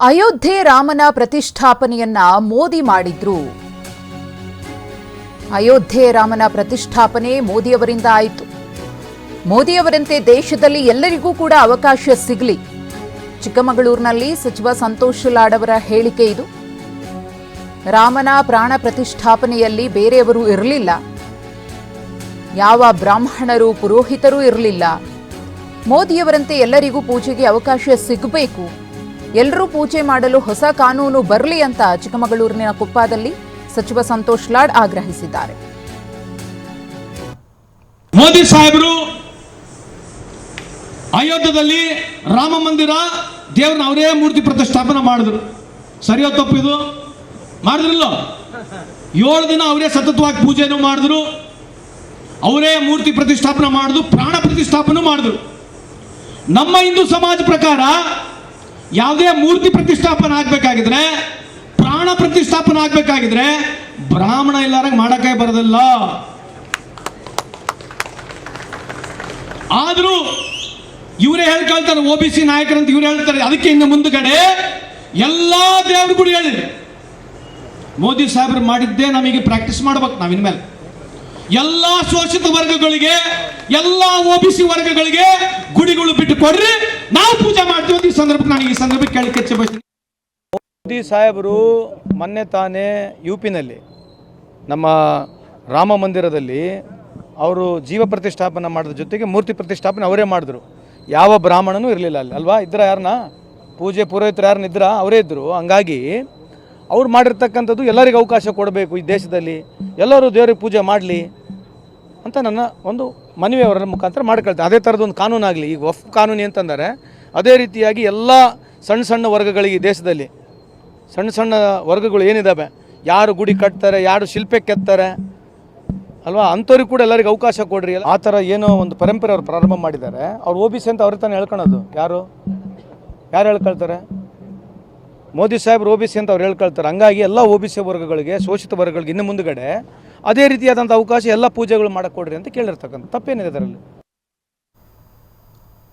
ಅಯೋಧ್ಯೆ ರಾಮನ ಪ್ರತಿಷ್ಠಾಪನೆಯನ್ನ ಮೋದಿ ಮಾಡಿದ್ರು. ಅಯೋಧ್ಯೆ ರಾಮನ ಪ್ರತಿಷ್ಠಾಪನೆ ಮೋದಿಯವರಿಂದ ಆಯಿತು. ಮೋದಿಯವರಂತೆ ದೇಶದಲ್ಲಿ ಎಲ್ಲರಿಗೂ ಕೂಡ ಅವಕಾಶ ಸಿಗಲಿ. ಚಿಕ್ಕಮಗಳೂರಿನಲ್ಲಿ ಸಚಿವ ಸಂತೋಷ್ ಲಾಡ್ ಹೇಳಿಕೆ ಇದು. ರಾಮನ ಪ್ರಾಣ ಪ್ರತಿಷ್ಠಾಪನೆಯಲ್ಲಿ ಬೇರೆಯವರು ಇರಲಿಲ್ಲ. ಯಾವ ಬ್ರಾಹ್ಮಣರು ಪುರೋಹಿತರೂ ಇರಲಿಲ್ಲ. ಮೋದಿಯವರಂತೆ ಎಲ್ಲರಿಗೂ ಪೂಜೆಗೆ ಅವಕಾಶ ಸಿಗಬೇಕು. ಎಲ್ಲರೂ ಪೂಜೆ ಮಾಡಲು ಹೊಸ ಕಾನೂನು ಬರಲಿ ಅಂತ ಚಿಕ್ಕಮಗಳೂರಿನ ಕುಪ್ಪದಲ್ಲಿ ಸಚಿವ ಸಂತೋಷ್ ಲಾಡ್ ಆಗ್ರಹಿಸಿದ್ದಾರೆ. ಮೋದಿ ಸಾಹೇಬರು, ಅಯೋಧ್ಯದಲ್ಲಿ ರಾಮ ಮಂದಿರ ದೇವ್ರನ್ನ ಅವರೇ ಮೂರ್ತಿ ಪ್ರತಿಷ್ಠಾಪನೆ ಮಾಡಿದ್ರು. ಸರಿಯೋ ತಪ್ಪಿದು ಮಾಡಿದ್ರಲ್ಲ? ಏಳು ದಿನ ಅವರೇ ಸತತವಾಗಿ ಪೂಜೆನೂ ಮಾಡಿದ್ರು. ಅವರೇ ಮೂರ್ತಿ ಪ್ರತಿಷ್ಠಾಪನೆ ಮಾಡಿದ್ರು, ಪ್ರಾಣ ಪ್ರತಿಷ್ಠಾಪನೆ ಮಾಡಿದ್ರು. ನಮ್ಮ ಹಿಂದೂ ಸಮಾಜ ಪ್ರಕಾರ ಯಾವುದೇ ಮೂರ್ತಿ ಪ್ರತಿಷ್ಠಾಪನೆ ಆಗ್ಬೇಕಾಗಿದ್ರೆ, ಪ್ರಾಣ ಪ್ರತಿಷ್ಠಾಪನೆ ಆಗ್ಬೇಕಾಗಿದ್ರೆ ಬ್ರಾಹ್ಮಣ ಇಲ್ಲಾರಂಗೆ ಮಾಡಕ್ಕೆ ಬರೋದಿಲ್ಲ. ಆದರೂ ಇವರೇ ಹೇಳ್ಕೊಳ್ತಾರೆ, ಒ ಬಿ ಸಿ ನಾಯಕರಂತ ಇವ್ರು ಹೇಳ್ತಾರೆ, ಅದಕ್ಕೆ ಇನ್ನು ಮುಂದುಗಡೆ ಎಲ್ಲಾ ಗುಡಿ ಹೇಳಿದೆ ಮೋದಿ ಸಾಹೇಬ್ರು ಮಾಡಿದ್ದೇ ನಮಗೆ ಪ್ರಾಕ್ಟೀಸ್ ಮಾಡ್ಬೇಕು ನಾವು ಇನ್ಮೇಲೆ. ಎಲ್ಲಾ ಶೋಷಿತ ವರ್ಗಗಳಿಗೆ, ಎಲ್ಲಾ ಒ ಬಿ ಸಿ ವರ್ಗಗಳಿಗೆ ಗುಡಿಗಳು ಬಿಟ್ಟು ಕೊಡ್ರಿ. ನಾವು ಪೂಜೆ ಮಾಡ್ತೀವಿ, ಈ ಸಂದರ್ಭಕ್ಕೆ ನಾನು ಈ ಸಂದರ್ಭಕ್ಕೆ ಕೇಳಿಕೆ ಮೋದಿ ಸಾಹೇಬರು ಮೊನ್ನೆ ತಾನೇ ಯು ಪಿನಲ್ಲಿ ನಮ್ಮ ರಾಮ ಮಂದಿರದಲ್ಲಿ ಅವರು ಜೀವ ಪ್ರತಿಷ್ಠಾಪನೆ ಮಾಡಿದ ಜೊತೆಗೆ ಮೂರ್ತಿ ಪ್ರತಿಷ್ಠಾಪನೆ ಅವರೇ ಮಾಡಿದ್ರು. ಯಾವ ಬ್ರಾಹ್ಮಣನೂ ಇರಲಿಲ್ಲ ಅಲ್ಲಿ, ಅಲ್ವಾ? ಇದ್ರ ಯಾರನ್ನ? ಪೂಜೆ ಪುರೋಹಿತರು ಯಾರನ್ನ ಇದ್ರ? ಅವರೇ ಇದ್ದರು ಹಂಗಾಗಿ ಅವ್ರು ಮಾಡಿರ್ತಕ್ಕಂಥದ್ದು ಎಲ್ಲರಿಗೂ ಅವಕಾಶ ಕೊಡಬೇಕು ಈ ದೇಶದಲ್ಲಿ. ಎಲ್ಲರೂ ದೇವರಿಗೆ ಪೂಜೆ ಮಾಡಲಿ ಅಂತ ನನ್ನ ಒಂದು ಮನವಿ ಅವರ ಮುಖಾಂತರ ಮಾಡ್ಕೊಳ್ತಾರೆ. ಅದೇ ಥರದ ಒಂದು ಕಾನೂನಾಗಲಿ. ಈಗ ವಫ್ ಕಾನೂನು ಅಂತಂದರೆ ಅದೇ ರೀತಿಯಾಗಿ ಎಲ್ಲ ಸಣ್ಣ ಸಣ್ಣ ವರ್ಗಗಳಿಗೆ ದೇಶದಲ್ಲಿ ಸಣ್ಣ ಸಣ್ಣ ವರ್ಗಗಳು ಏನಿದ್ದಾವೆ ಯಾರು ಗುಡಿ ಕಟ್ತಾರೆ, ಯಾರು ಶಿಲ್ಪೆ ಕೆತ್ತಾರೆ, ಅಲ್ವಾ? ಅಂಥವ್ರಿಗೆ ಕೂಡ ಎಲ್ಲರಿಗೂ ಅವಕಾಶ ಕೊಡ್ರಿ. ಆ ಥರ ಏನೋ ಒಂದು ಪರಂಪರೆ ಅವ್ರು ಪ್ರಾರಂಭ ಮಾಡಿದ್ದಾರೆ. ಅವ್ರು ಓ ಬಿ ಸಿ ಅಂತ ಅವ್ರ ತಾನೇ ಹೇಳ್ಕೊಳೋದು. ಯಾರು? ಯಾರು ಹೇಳ್ಕೊಳ್ತಾರೆ? ಮೋದಿ ಸಾಹೇಬ್ರು ಒ ಬಿ ಸಿ ಅಂತ ಅವ್ರು ಹೇಳ್ಕೊಳ್ತಾರೆ. ಹಂಗಾಗಿ ಎಲ್ಲ ಓ ಬಿ ಸಿ ವರ್ಗಗಳಿಗೆ, ಶೋಷಿತ ವರ್ಗಗಳಿಗೆ ಇನ್ನು ಮುಂದುಗಡೆ ಅದೇ ರೀತಿಯಾದಂಥ ಅವಕಾಶ ಎಲ್ಲ ಪೂಜೆಗಳು ಮಾಡಕ್ಕೆ ಕೊಡ್ರಿ ಅಂತ ಕೇಳಿರ್ತಕ್ಕಂಥ ತಪ್ಪೇನಿದೆ ಅದರಲ್ಲಿ.